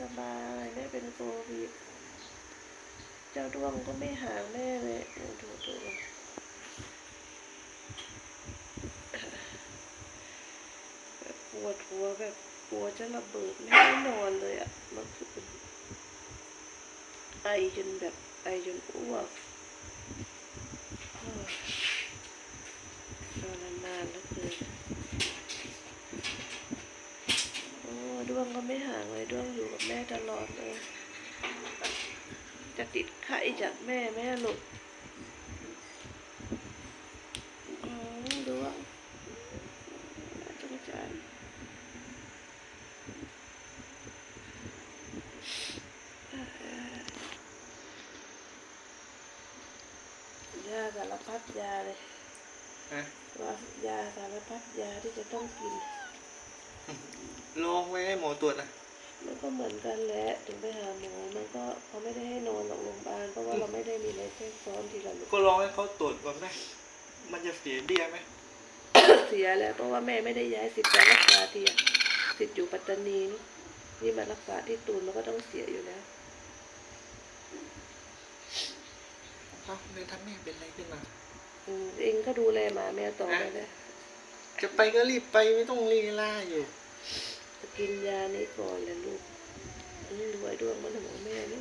สบายแม่เป็นโควิดเจ้าดวงก็ไม่ห่างแม่เลยดูดูแบบปวดหัวแบบกลัวจะระเบิดไม่ได้นอนเลยอะเมื่อคืนไอจนแบบไอจนอ้วกเฮ้ยทรมานเหลือเกินโอ้ ดวงก็ไม่ห่างเลยดวงอยู่กับแม่ตลอดเลย จะติดไข้จากแม่แม่หลุดอืมดวงน่าสงสารยาสารพัดยาเลย ฮะ ว่ายาสารพัดยาที่จะต้องกินลองไว้ให้หมอตรวจนะมันก็เหมือนกันแหละถึงไปหาหมอมันก็เขาไม่ได้ให้นอนหรอกโรงพยาบาลเพราะว่าเราไม่ได้มีอะไรแทรกซ้อนทีละลูกก็ลองให้เขาตรวจก่อนไหมมันจะเสียเบี้ยไหมเสียแล้วเพราะว่าแม่ไม่ได้ย้ายสิทธิ์การรักษาทีอะสิทธิ์อยู่ปัตตานีนี่นี่มารักษาที่ตูนมันก็ต้องเสียอยู่แล้วเอ้าเลยทำให้เป็นอะไรขึ้นมาอืมเองก็ดูแลหมาแมวต่อไปนะจะไปก็รีบไปไม่ต้องลีลาอยู่ กินยานี้ก่อนแหละลูกอืมดูไอ้ดวงมันของแม่นี่